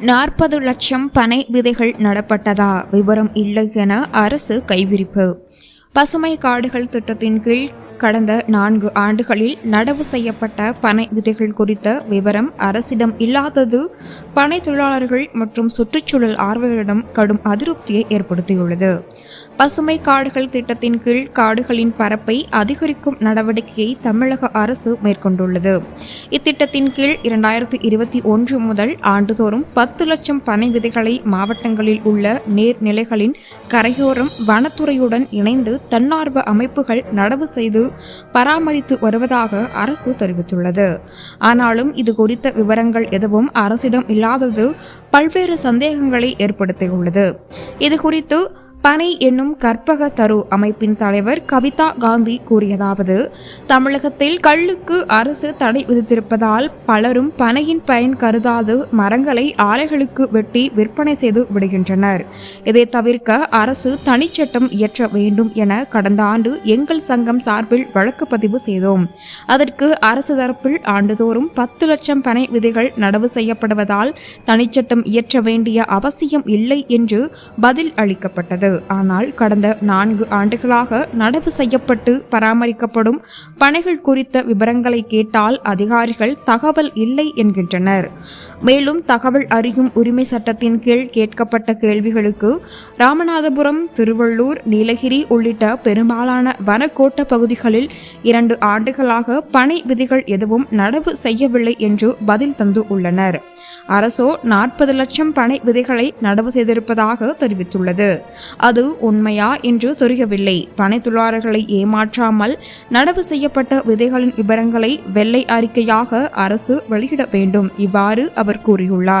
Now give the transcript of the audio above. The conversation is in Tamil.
நாற்பது லட்சம் பனை விதைகள் நடப்பட்டதா? விவரம் இல்லை என அரசு கைவிரிப்பு. பசுமை காடுகள் திட்டத்தின் கீழ் கடந்த நான்கு ஆண்டுகளில் நடவு செய்யப்பட்ட பனை விதைகள் குறித்த விவரம் அரசிடம் இல்லாதது பனை தொழிலாளர்கள் மற்றும் சுற்றுச்சூழல் ஆர்வலரிடம் கடும் அதிருப்தியை ஏற்படுத்தியுள்ளது. பசுமை காடுகள் திட்டத்தின் கீழ் காடுகளின் பரப்பை அதிகரிக்கும் நடவடிக்கையை தமிழக அரசு மேற்கொண்டுள்ளது. இத்திட்டத்தின் கீழ் இரண்டாயிரத்தி இருபத்தி ஒன்று முதல் ஆண்டுதோறும் பத்து லட்சம் பனை விதைகளை மாவட்டங்களில் உள்ள நீர்நிலைகளின் கரையோரம் வனத்துறையுடன் இணைந்து தன்னார்வ அமைப்புகள் நடவு செய்து பராமரித்து வருவதாக அரசு தெரிவித்துள்ளது. ஆனாலும் இது குறித்த விவரங்கள் எதுவும் அரசிடம் இல்லாதது பல்வேறு சந்தேகங்களை ஏற்படுத்தியுள்ளது. இது குறித்து பனை என்னும் கற்பக தரு அமைப்பின் தலைவர் கவிதா காந்தி கூறியதாவது தமிழகத்தில் கள்ளுக்கு அரசு தடை விதித்திருப்பதால் பலரும் பனையின் பயன் கருதாது மரங்களை ஆலைகளுக்கு வெட்டி விற்பனை செய்து விடுகின்றனர். இதை தவிர்க்க அரசு தனிச்சட்டம் இயற்ற வேண்டும் என கடந்த ஆண்டு எங்கள் சங்கம் சார்பில் வழக்கு பதிவு செய்தோம். அதற்கு அரசு தரப்பில் ஆண்டுதோறும் பத்து லட்சம் பனை விதைகள் நடவு செய்யப்படுவதால் தனிச்சட்டம் இயற்ற வேண்டிய அவசியம் இல்லை என்று பதில் அளிக்கப்பட்டது. ஆனால் கடந்த நான்கு ஆண்டுகளாக நடவு செய்யப்பட்டு பராமரிக்கப்படும் பணிகள் குறித்த விவரங்களை கேட்டால் அதிகாரிகள் தகவல் இல்லை என்கின்றனர். மேலும் தகவல் அறியும் உரிமை சட்டத்தின் கீழ் கேட்கப்பட்ட கேள்விகளுக்கு ராமநாதபுரம் திருவள்ளூர் நீலகிரி உள்ளிட்ட பெரும்பாலான வனக்கோட்ட பகுதிகளில் இரண்டு ஆண்டுகளாக பனை விதிகள் எதுவும் நடவு செய்யவில்லை என்று பதில் தந்து உள்ளனர். அரசோ நாற்பது லட்சம் பனை விதைகளை நடவு செய்திருப்பதாக தெரிவித்துள்ளது. அது உண்மையா என்று தெரியவில்லை பனை தொழிலாளர்களை ஏமாற்றாமல் நடவு செய்யப்பட்ட விதைகளின் விவரங்களை வெள்ளை அறிக்கையாக அரசு வெளியிட வேண்டும். இவ்வாறு அவர் கூறியுள்ளார்.